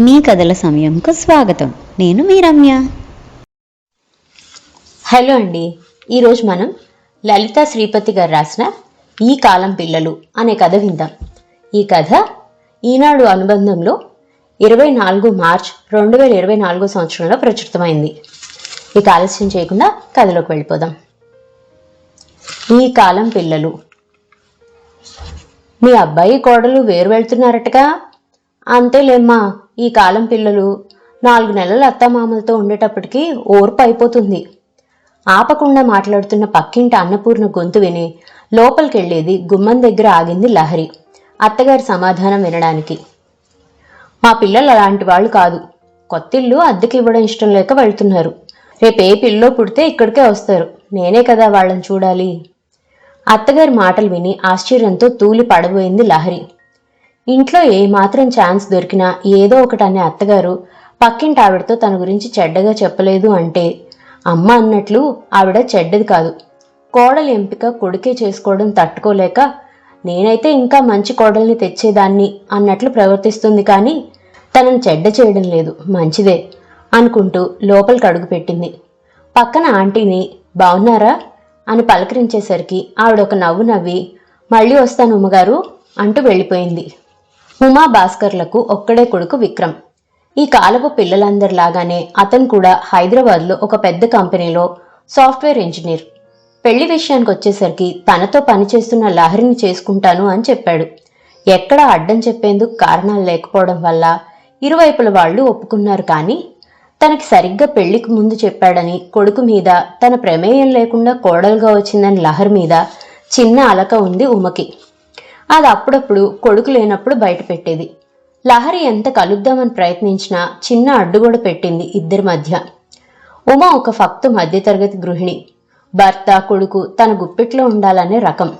మీ కథల సమయంకు స్వాగతం. నేను మీ రమ్య. హలో అండి. ఈరోజు మనం లలిత శ్రీపతి గారు రాసిన ఈ కాలం పిల్లలు అనే కథ విందాం. ఈ కథ ఈనాడు అనుబంధంలో ఇరవై నాలుగు మార్చ్ రెండు వేల ఇరవై నాలుగో సంవత్సరంలో ప్రచురితమైంది. ఇక ఆలస్యం చేయకుండా కథలోకి వెళ్ళిపోదాం. ఈ కాలం పిల్లలు. మీ అబ్బాయి కోడలు వేరు వెళ్తున్నారటగా? అంతేలేమ్మా ఈ కాలం పిల్లలు నాలుగు నెలలు అత్తమామలతో ఉండేటప్పటికి ఓర్పు అయిపోతుంది. ఆపకుండా మాట్లాడుతున్న పక్కింటి అన్నపూర్ణ గొంతు విని లోపలికెళ్ళేది గుమ్మం దగ్గర ఆగింది లహరి అత్తగారి సమాధానం వినడానికి. మా పిల్లలు అలాంటి వాళ్ళు కాదు. కొత్తిల్లు అద్దెకి ఇవ్వడం ఇష్టం లేక వెళ్తున్నారు. రేపు ఏ పిల్లో పుడితే ఇక్కడికే వస్తారు. నేనే కదా వాళ్ళని చూడాలి. అత్తగారి మాటలు విని ఆశ్చర్యంతో తూలి పడబోయింది లహరి. ఇంట్లో ఏ మాత్రం ఛాన్స్ దొరికినా ఏదో ఒకటి అనే అత్తగారు పక్కింటి ఆవిడతో తన గురించి చెడ్డగా చెప్పలేదు అంటే అమ్మ అన్నట్లు ఆవిడ చెడ్డది కాదు. కోడలి ఎంపిక కొడుకే చేసుకోవడం తట్టుకోలేక నేనైతే ఇంకా మంచి కోడల్ని తెచ్చేదాన్ని అన్నట్లు ప్రవర్తిస్తుంది కానీ తనను చెడ్డ చేయడం లేదు మంచిదే అనుకుంటూ లోపలికి అడుగుపెట్టింది పక్కన ఆంటీని బాగున్నారా అని పలకరించేసరికి ఆవిడ ఒక నవ్వు నవ్వి మళ్ళీ వస్తాను ఉమ్మగారు అంటూ వెళ్ళిపోయింది. ఉమా భాస్కర్లకు ఒక్కడే కొడుకు విక్రమ్. ఈ కాలపు పిల్లలందరిలాగానే అతను కూడా హైదరాబాద్లో ఒక పెద్ద కంపెనీలో సాఫ్ట్వేర్ ఇంజనీర్. పెళ్ళి విషయానికి వచ్చేసరికి తనతో పనిచేస్తున్న లహరిని చేసుకుంటాను అని చెప్పాడు. ఎక్కడ అడ్డం చెప్పేందుకు కారణాలు లేకపోవడం వల్ల ఇరువైపుల వాళ్ళు ఒప్పుకున్నారు కానీ తనకి సరిగ్గా పెళ్ళికి ముందు చెప్పాడని కొడుకు మీద తన ప్రమేయం లేకుండా కోడలుగా వచ్చిందని లహరి మీద చిన్న అలక ఉంది ఉమకి. అది అప్పుడప్పుడు కొడుకు లేనప్పుడు బయట పెట్టేది. లహరి ఎంత కలుద్దామని ప్రయత్నించినా చిన్న అడ్డుగోడ పెట్టింది ఇద్దరి మధ్య. ఉమ ఒక ఫక్తు మధ్యతరగతి గృహిణి. భర్త కొడుకు తన గుప్పిట్లో ఉండాలనే రకం.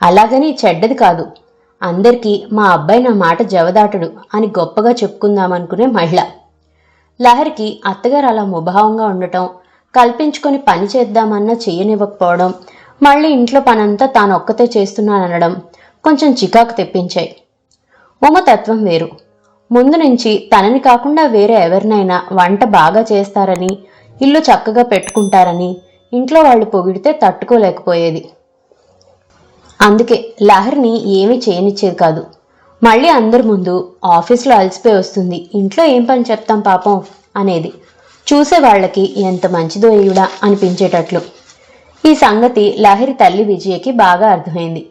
అలాగని చెడ్డది కాదు. అందరికీ మా అబ్బాయి నా మాట జవదాటడు అని గొప్పగా చెప్పుకుందామనుకునే మహిళ. లహరికి అత్తగారు అలా ముభావంగా ఉండటం కల్పించుకొని పని చేద్దామన్నా చేయనివ్వకపోవడం మళ్ళీ ఇంట్లో పనంతా తాను ఒక్కతే చేస్తున్నాననడం కొంచెం చికాకు తెప్పించాయి. ఉమ తత్వం వేరు. ముందు నుంచి తనని కాకుండా వేరే ఎవరినైనా వంట బాగా చేస్తారని ఇల్లు చక్కగా పెట్టుకుంటారని ఇంట్లో వాళ్ళు పొగిడితే తట్టుకోలేకపోయేది. అందుకే లహరిని ఏమీ చేయనిచ్చేది కాదు. మళ్ళీ అందరి ముందు ఆఫీస్లో అలసిపోయి వస్తుంది. ఇంట్లో ఏం పని చెప్తాం పాపం అనేది. చూసే వాళ్ళకి ఎంత మంచిదో ఈవిడ అనిపించేటట్లు. ఈ సంగతి లహరి తల్లి విజయకి బాగా అర్థమైంది.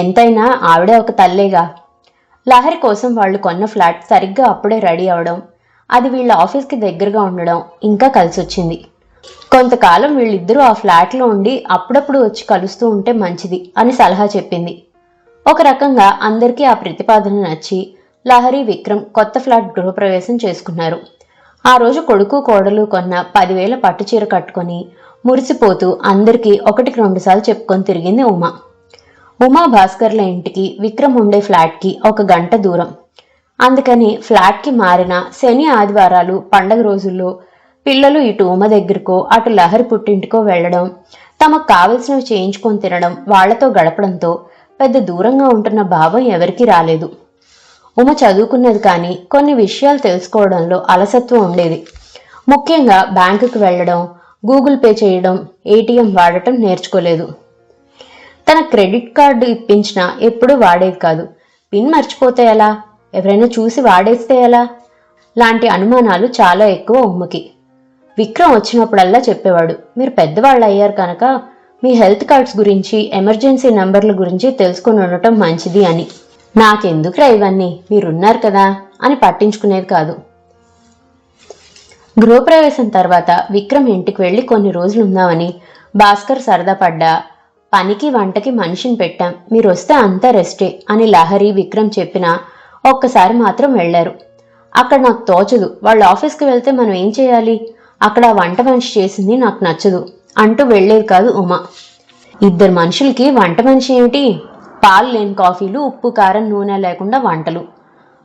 ఎంతైనా ఆవిడే ఒక తల్లేగా. లహరి కోసం వాళ్ళు కొన్న ఫ్లాట్ సరిగ్గా అప్పుడే రెడీ అవడం అది వీళ్ళ ఆఫీస్కి దగ్గరగా ఉండడం ఇంకా కలిసొచ్చింది. కొంతకాలం వీళ్ళిద్దరూ ఆ ఫ్లాట్లో ఉండి అప్పుడప్పుడు వచ్చి కలుస్తూ ఉంటే మంచిది అని సలహా చెప్పింది. ఒక రకంగా అందరికీ ఆ ప్రతిపాదన నచ్చి లహరి విక్రమ్ కొత్త ఫ్లాట్ గృహప్రవేశం చేసుకున్నారు. ఆ రోజు కొడుకు కోడలు కొన్న పదివేల పట్టుచీర కట్టుకొని మురిసిపోతూ అందరికీ ఒకటికి రెండుసార్లు చెప్పుకొని తిరిగింది ఉమా. ఉమా భాస్కర్ల ఇంటికి విక్రమ్ ఉండే ఫ్లాట్కి ఒక గంట దూరం. అందుకని ఫ్లాట్కి మారిన శని ఆదివారాలు పండగ రోజుల్లో పిల్లలు ఇటు ఉమ దగ్గరకో అటు లహరి పుట్టింటికో వెళ్ళడం తమకు కావలసినవి చేయించుకొని తినడం వాళ్ళతో గడపడంతో పెద్ద దూరంగా ఉంటున్న భావం ఎవరికీ రాలేదు. ఉమ చదువుకున్నది కానీ కొన్ని విషయాలు తెలుసుకోవడంలో అలసత్వం ఉండేది. ముఖ్యంగా బ్యాంకుకు వెళ్ళడం గూగుల్ పే చేయడం ఏటీఎం వాడటం నేర్చుకోలేదు. తన క్రెడిట్ కార్డు ఇప్పించినా ఎప్పుడూ వాడేది కాదు. పిన్ మర్చిపోతే ఎలా? ఎవరైనా చూసి వాడేస్తే ఎలా? లాంటి అనుమానాలు చాలా ఎక్కువ ఉమ్మకి. విక్రమ్ వచ్చినప్పుడల్లా చెప్పేవాడు మీరు పెద్దవాళ్ళు అయ్యారు కనుక మీ హెల్త్ కార్డ్స్ గురించి ఎమర్జెన్సీ నెంబర్ల గురించి తెలుసుకొని ఉండటం మంచిది అని. నాకెందుకురా ఇవన్నీ? మీరున్నారు కదా అని పట్టించుకునేది కాదు. గృహప్రవేశం తర్వాత విక్రమ్ ఇంటికి వెళ్ళి కొన్ని రోజులు ఉందామని భాస్కర్ సరదా పడ్డా పనికి వంటకి మనిషిని పెట్టాం. మీరు వస్తే అంతా రెస్టే అని లహరి విక్రమ్ చెప్పినా ఒక్కసారి మాత్రం వెళ్ళారు అక్కడ నాకు తోచదు. వాళ్ళ ఆఫీస్కి వెళ్తే మనం ఏం చేయాలి? అక్కడ వంట మనిషి చేసింది నాకు నచ్చదు. అంటూ వెళ్ళేది కాదు ఉమా. ఇద్దరు మనుషులకి వంట మనిషి ఏమిటి? పాలు లేని కాఫీలు ఉప్పు కారం నూనె లేకుండా వంటలు.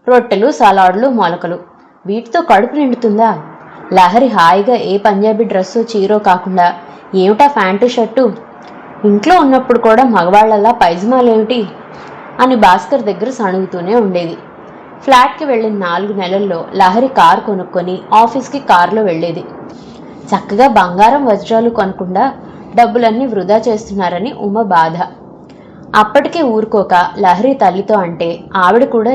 రొట్టెలు సలాడ్లు మొలకలు. వీటితో కడుపు నిండుతుందా? లహరి హాయిగా ఏ పంజాబీ డ్రెస్సో చీరో కాకుండా ఏమిటా ప్యాంటు షర్టు? ఇంట్లో ఉన్నప్పుడు కూడా మగవాళ్ళలా పైజమాలేమిటి అని భాస్కర్ దగ్గర సణుగుతూనే ఉండేది. ఫ్లాట్కి వెళ్ళిన నాలుగు నెలల్లో లహరి కారు కొనుక్కొని ఆఫీస్కి కారులో వెళ్ళేది. చక్కగా బంగారం వజ్రాలు కొనకుండా డబ్బులన్నీ వృధా చేస్తున్నారని ఉమ బాధ. అప్పటికే ఊరుకోక లహరి తల్లితో అంటే ఆవిడ కూడా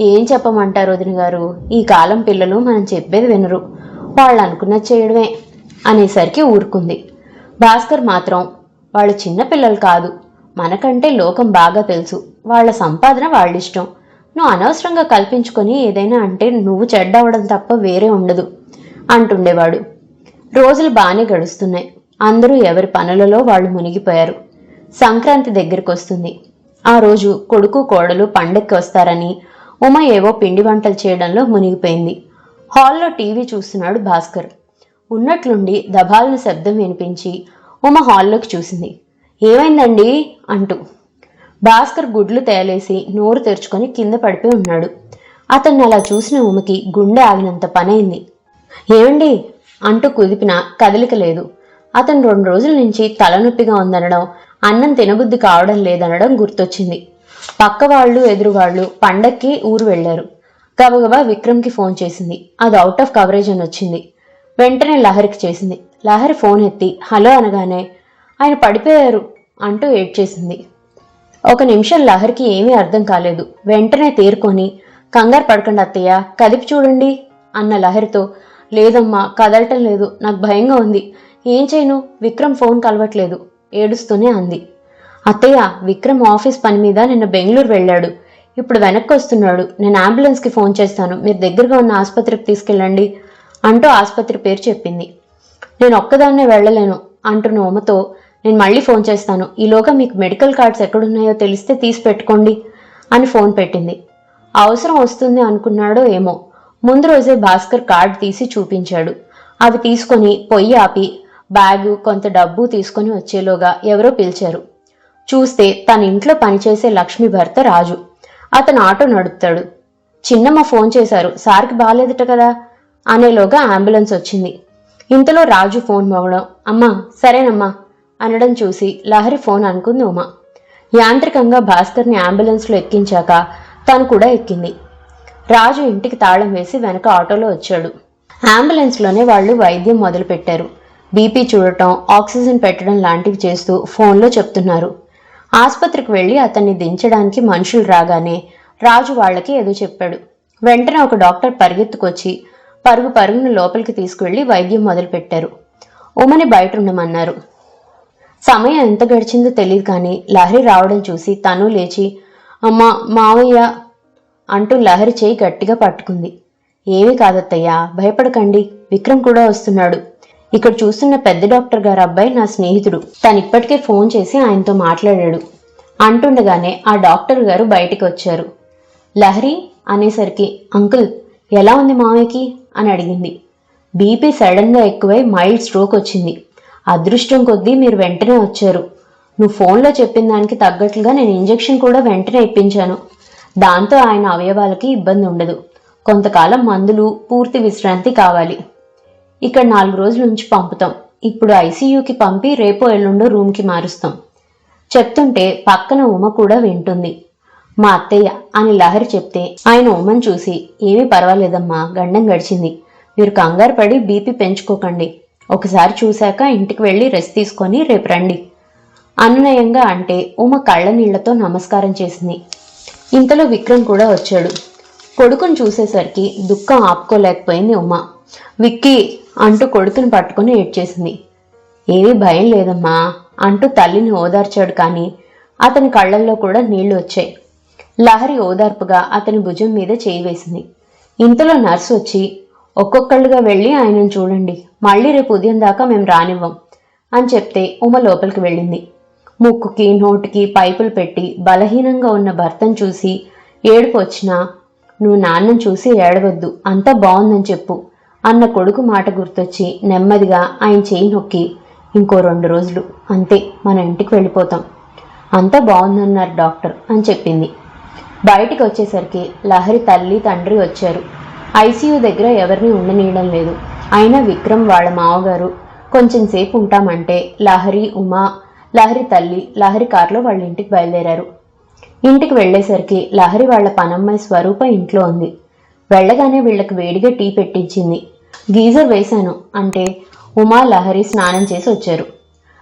ఏం చెప్పమంటారు వదిన గారు? ఈ కాలం పిల్లలు మనం చెప్పేది వినరు. వాళ్ళు అనుకున్నది చేయడమే అనేసరికి ఊరుకుంది. భాస్కర్ మాత్రం వాళ్ళు చిన్న పిల్లలు కాదు. మనకంటే లోకం బాగా తెలుసు. వాళ్ళ సంపాదన వాళ్ళిష్టం. నువ్వు అనవసరంగా కల్పించుకొని ఏదైనా అంటే నువ్వు చెడ్డవడం తప్ప వేరే ఉండదు అంటుండేవాడు. రోజులు బాగానే గడుస్తున్నాయి. అందరూ ఎవరి పనులలో వాళ్ళు మునిగిపోయారు. సంక్రాంతి దగ్గరికి వస్తుంది ఆ రోజు కొడుకు కోడలు పండక్కి వస్తారని ఉమ ఏవో పిండి వంటలు చేయడంలో మునిగిపోయింది. హాల్లో టీవీ చూస్తున్నాడు భాస్కర్. ఉన్నట్లుండి దబాలను శబ్దం వినిపించి ఉమ హాల్లోకి చూసింది. ఏమైందండి? అంటూ. భాస్కర్ గుడ్లు తేలేసి నోరు తెరుచుకొని కింద పడిపోయి ఉన్నాడు. అతన్ని అలా చూసిన ఉమకి గుండె ఆగినంత పనైంది. ఏమండి? అంటూ కుదిపిన కదలిక లేదు. అతను రెండు రోజుల నుంచి తలనొప్పిగా ఉందనడం అన్నం తినబుద్ధి కావడం లేదనడం గుర్తొచ్చింది. పక్క వాళ్ళు పండక్కి ఊరు వెళ్ళారు గబగబా విక్రమ్కి ఫోన్ చేసింది. అది అవుట్ ఆఫ్ కవరేజ్ అని వచ్చింది. వెంటనే లహరికి చేసింది. లహరి ఫోన్ ఎత్తి హలో అనగానే ఆయన పడిపోయారు అంటూ ఏడ్చేసింది ఒక నిమిషం లహరికి ఏమీ అర్థం కాలేదు. వెంటనే తేరుకొని కంగారు పడకండి అత్తయ్య కదిపి చూడండి అన్న లహరితో లేదమ్మా కదలటం లేదు నాకు భయంగా ఉంది. ఏం చేయను విక్రమ్ ఫోన్ కలవట్లేదు ఏడుస్తూనే అంది. అత్తయ్య విక్రమ్ ఆఫీస్ పని మీద నిన్న బెంగళూరు వెళ్ళాడు. ఇప్పుడు వెనక్కి వస్తున్నాడు. నేను అంబులెన్స్కి ఫోన్ చేస్తాను. మీరు దగ్గరగా ఉన్న ఆసుపత్రికి తీసుకెళ్ళండి అంటూ ఆసుపత్రి పేరు చెప్పింది. నేను ఒక్కదాన్నే వెళ్ళలేను అంటున్న ఉమతో నేను మళ్ళీ ఫోన్ చేస్తాను. ఈలోగా మీకు మెడికల్ కార్డ్స్ ఎక్కడున్నాయో తెలిస్తే తీసి పెట్టుకోండి అని ఫోన్ పెట్టింది. అవసరం వస్తుంది అనుకున్నాడో ఏమో. ముందు రోజే భాస్కర్ కార్డ్ తీసి చూపించాడు. అవి తీసుకొని పొయ్యి ఆపి బ్యాగు కొంత డబ్బు తీసుకొని వచ్చేలోగా ఎవరో పిలిచారు. చూస్తే తన ఇంట్లో పనిచేసే లక్ష్మి భర్త రాజు. అతను ఆటో నడుపుతాడు. చిన్నమ్మ ఫోన్ చేశారు. సార్కి బాగాలేదట కదా? అనేలోగా అంబులెన్స్ వచ్చింది. ఇంతలో రాజు ఫోన్ మోగడం అమ్మా సరేనమ్మా అనడం చూసి లహరి ఫోన్ అనుకుంది ఉమా. యాంత్రికంగా భాస్కర్ని అంబులెన్స్లో ఎక్కించాక తను కూడా ఎక్కింది. రాజు ఇంటికి తాళం వేసి వెనక ఆటోలో వచ్చాడు. అంబులెన్స్లోనే వాళ్ళు వైద్యం మొదలుపెట్టారు. బీపీ చూడటం ఆక్సిజన్ పెట్టడం లాంటివి చేస్తూ ఫోన్లో చెప్తున్నారు. ఆసుపత్రికి వెళ్ళి అతన్ని దించడానికి మనుషులు రాగానే రాజు వాళ్ళకి ఏదో చెప్పాడు. వెంటనే ఒక డాక్టర్ పరిగెత్తుకొచ్చి పరుగు పరుగున లోపలికి తీసుకువెళ్ళి వైద్యం మొదలుపెట్టారు. ఉమని బయట ఉండమన్నారు సమయం ఎంత గడిచిందో తెలియదు కానీ లహరి రావడం చూసి తను లేచి అమ్మా మావయ్య అంటూ లహరి చేయి గట్టిగా పట్టుకుంది. ఏమీ కాదత్తయ్యా భయపడకండి విక్రమ్ కూడా వస్తున్నాడు. ఇక్కడ చూస్తున్న పెద్ద డాక్టర్ గారు అబ్బాయి నా స్నేహితుడు. తను ఇప్పటికే ఫోన్ చేసి ఆయనతో మాట్లాడాడు అంటుండగానే ఆ డాక్టర్ గారు బయటికి వచ్చారు లహరి అనేసరికి అంకుల్ ఎలా ఉంది మామయ్యకి? అని అడిగింది. బీపీ సడన్గా ఎక్కువై మైల్డ్ స్ట్రోక్ వచ్చింది. అదృష్టం కొద్దీ మీరు వెంటనే వచ్చారు. నువ్వు ఫోన్లో చెప్పిన దానికి తగ్గట్లుగా నేను ఇంజెక్షన్ కూడా వెంటనే ఇప్పించాను. దాంతో ఆయన అవయవాలకి ఇబ్బంది ఉండదు. కొంతకాలం మందులు పూర్తి విశ్రాంతి కావాలి. ఇక్కడ నాలుగు రోజుల నుంచి పంపుతాం. ఇప్పుడు ఐసీయూకి పంపి రేపు ఎల్లుండో రూమ్కి మారుస్తాం. చెప్తుంటే పక్కన ఉమ కూడా వింటుంది. మా అత్తయ్య అని లహరి చెప్తే ఆయన ఉమ్మని చూసి ఏమీ పర్వాలేదమ్మా గండం గడిచింది. మీరు కంగారు పడి బీపీ పెంచుకోకండి. ఒకసారి చూశాక ఇంటికి వెళ్ళి రెస్ట్ తీసుకొని రేపు రండి. అనునయంగా అంటే ఉమ కళ్ళ నీళ్ళతో నమస్కారం చేసింది. ఇంతలో విక్రమ్ కూడా వచ్చాడు. కొడుకును చూసేసరికి దుఃఖం ఆపుకోలేకపోయింది ఉమ. విక్కీ అంటూ కొడుకుని పట్టుకుని ఏడ్చేసింది. ఏమీ భయం లేదమ్మా అంటూ తల్లిని ఓదార్చాడు కానీ అతని కళ్ళల్లో కూడా నీళ్ళు వచ్చాయి. లహరి ఓదార్పుగా అతని భుజం మీద చేయి వేసింది. ఇంతలో నర్సు వచ్చి ఒక్కొక్కళ్ళుగా వెళ్ళి ఆయనను చూడండి. మళ్ళీ రేపు ఉదయం దాకా మేము రానివ్వం అని చెప్తే ఉమ లోపలికి వెళ్ళింది. ముక్కుకి నోటికి పైపులు పెట్టి బలహీనంగా ఉన్న భర్తను చూసి ఏడుపు వచ్చినా నువ్వు నాన్నను చూసి ఏడవద్దు. అంతా బాగుందని చెప్పు అన్న కొడుకు మాట గుర్తొచ్చి నెమ్మదిగా ఆయన చేయి నొక్కి ఇంకో రెండు రోజులు. అంతే మన ఇంటికి వెళ్ళిపోతాం. అంతా బాగుందన్నారు డాక్టర్ అని చెప్పింది. బయటికి వచ్చేసరికి లహరి తల్లి తండ్రి వచ్చారు. ఐసీయూ దగ్గర ఎవరిని ఉండనీయడం లేదు. అయినా విక్రమ్ వాళ్ళ మావగారు కొంచెం సేపు ఉంటామంటే లహరి ఉమా లహరి తల్లి లహరి కారులో వాళ్ళ ఇంటికి బయలుదేరారు. ఇంటికి వెళ్ళేసరికి లహరి వాళ్ళ పనమ్మాయి స్వరూప ఇంట్లో ఉంది. వెళ్ళగానే వీళ్ళకి వేడిగా టీ పెట్టించింది. గీజర్ వేశాను అంటే ఉమా లహరి స్నానం చేసి వచ్చారు.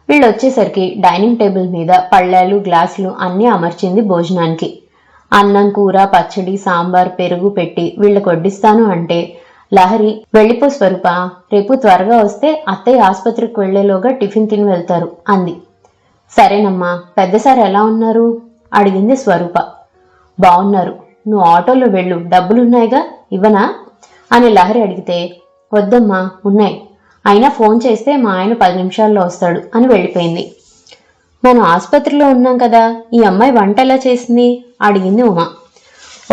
వీళ్ళు వచ్చేసరికి డైనింగ్ టేబుల్ మీద పళ్ళాలు గ్లాసులు అన్నీ అమర్చింది భోజనానికి. అన్నం కూర పచ్చడి సాంబార్ పెరుగు పెట్టి వీళ్ళకి వడ్డిస్తాను అంటే లహరి వెళ్ళిపో స్వరూప రేపు త్వరగా వస్తే అత్తయ్య ఆసుపత్రికి వెళ్ళేలోగా టిఫిన్ తిని వెళ్తారు అంది. సరేనమ్మా పెద్దసారి ఎలా ఉన్నారు? అడిగింది స్వరూప. బాగున్నారు నువ్వు ఆటోలో వెళ్ళు డబ్బులున్నాయిగా ఇవ్వనా? అని లహరి అడిగితే వద్దమ్మా ఉన్నాయి. అయినా ఫోన్ చేస్తే మా ఆయన పది నిమిషాల్లో వస్తాడు అని వెళ్ళిపోయింది. మనం ఆసుపత్రిలో ఉన్నాం కదా ఈ అమ్మాయి వంట ఎలా చేసింది? అడిగింది ఉమా.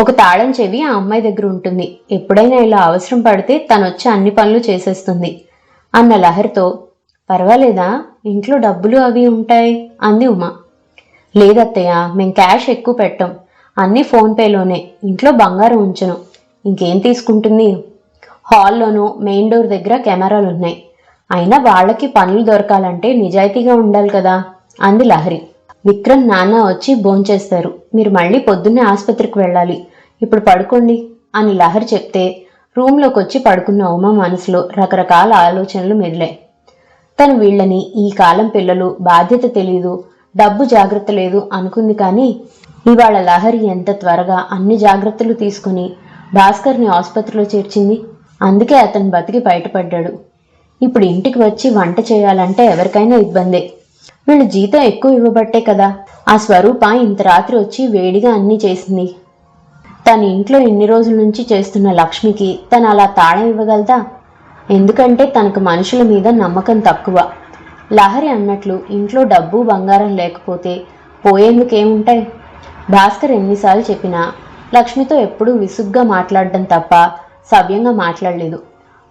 ఒక తాళం చెవి ఆ అమ్మాయి దగ్గర ఉంటుంది. ఎప్పుడైనా ఇలా అవసరం పడితే తను వచ్చి అన్ని పనులు చేసేస్తుంది. అన్న లహరితో పర్వాలేదా? ఇంట్లో డబ్బులు అవి ఉంటాయి? అంది ఉమా. లేదత్తయ్య మేం క్యాష్ ఎక్కువ పెట్టం. అన్నీ ఫోన్పేలోనే ఇంట్లో బంగారం ఉంచను. ఇంకేం తీసుకుంటుంది? హాల్లోనూ మెయిన్ డోర్ దగ్గర కెమెరాలు ఉన్నాయి అయినా వాళ్ళకి పనులు దొరకాలంటే నిజాయితీగా ఉండాలి కదా. అంది లహరి. విక్రమ్ నాన్న వచ్చి భోంచేస్తారు. మీరు మళ్ళీ పొద్దున్నే ఆసుపత్రికి వెళ్ళాలి. ఇప్పుడు పడుకోండి అని లహరి చెప్తే రూమ్లోకి వచ్చి పడుకున్న ఉమ మనసులో రకరకాల ఆలోచనలు మెదిలాయి. తను వీళ్ళని ఈ కాలం పిల్లలు బాధ్యత తెలియదు డబ్బు జాగ్రత్త లేదు అనుకుంది కానీ ఇవాళ లహరి ఎంత త్వరగా అన్ని జాగ్రత్తలు తీసుకుని భాస్కర్ని ఆసుపత్రిలో చేర్చింది? అందుకే అతను బతికి బయటపడ్డాడు. ఇప్పుడు ఇంటికి వచ్చి వంట చేయాలంటే ఎవరికైనా ఇబ్బందే. వీళ్ళు జీతం ఎక్కువ ఇవ్వబట్టే కదా. ఆ స్వరూప ఇంత రాత్రి వచ్చి వేడిగా అన్నీ చేసింది. తన ఇంట్లో ఎన్ని రోజుల నుంచి చేస్తున్న లక్ష్మికి తను అలా తాళం ఇవ్వగలదా? ఎందుకంటే తనకు మనుషుల మీద నమ్మకం తక్కువ. లహరి అన్నట్లు ఇంట్లో డబ్బు బంగారం లేకపోతే పోయేందుకేముంటాయి? భాస్కర్ ఎన్నిసార్లు చెప్పినా లక్ష్మితో ఎప్పుడూ విసుగ్గా మాట్లాడడం తప్ప సవ్యంగా మాట్లాడలేదు.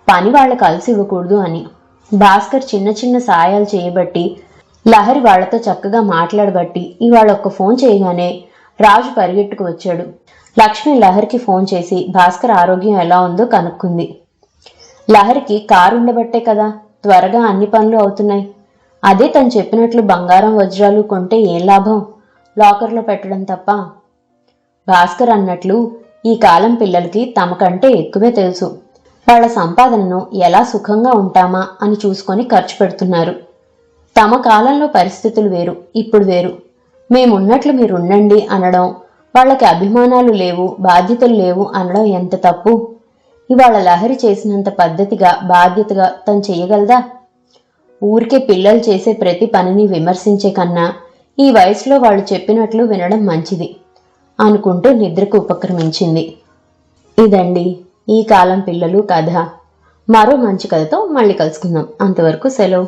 పని వాళ్ళ కలిసి ఇవ్వకూడదు అని భాస్కర్ చిన్న చిన్న సాయాలు చేయబట్టి లహరి వాళ్ళతో చక్కగా మాట్లాడబట్టి ఇవాళ ఒక్క ఫోన్ చేయగానే రాజు పరిగెట్టుకు వచ్చాడు. లక్ష్మి లహరికి ఫోన్ చేసి భాస్కర్ ఆరోగ్యం ఎలా ఉందో కనుక్కుంది. లహరికి కారు ఉండబట్టే కదా త్వరగా అన్ని పనులు అవుతున్నాయి. అదే తను చెప్పినట్లు బంగారం వజ్రాలు కొంటే ఏం లాభం? లాకర్లో పెట్టడం తప్ప? భాస్కర్ అన్నట్లు ఈ కాలం పిల్లలకి తమకంటే ఎక్కువే తెలుసు. వాళ్ళ సంపాదనను ఎలా సుఖంగా ఉంటామా అని చూసుకొని ఖర్చు పెడుతున్నారు. తమ కాలంలో పరిస్థితులు వేరు ఇప్పుడు వేరు. మేమున్నట్లు మీరు ఉండండి అనడం వాళ్ళకి అభిమానాలు లేవు బాధ్యతలు లేవు అనడం ఎంత తప్పు? ఇవాళ లహరి చేసినంత పద్ధతిగా బాధ్యతగా తను చేయగలదా? ఊరికే పిల్లలు చేసే ప్రతి పనిని విమర్శించే కన్నా ఈ వయసులో వాళ్ళు చెప్పినట్లు వినడం మంచిది అనుకుంటూ నిద్రకు ఉపక్రమించింది. ఇదండి ఈ కాలం పిల్లలు కథ. మరో మంచి కథతో మళ్ళీ కలుసుకుందాం. అంతవరకు సెలవు.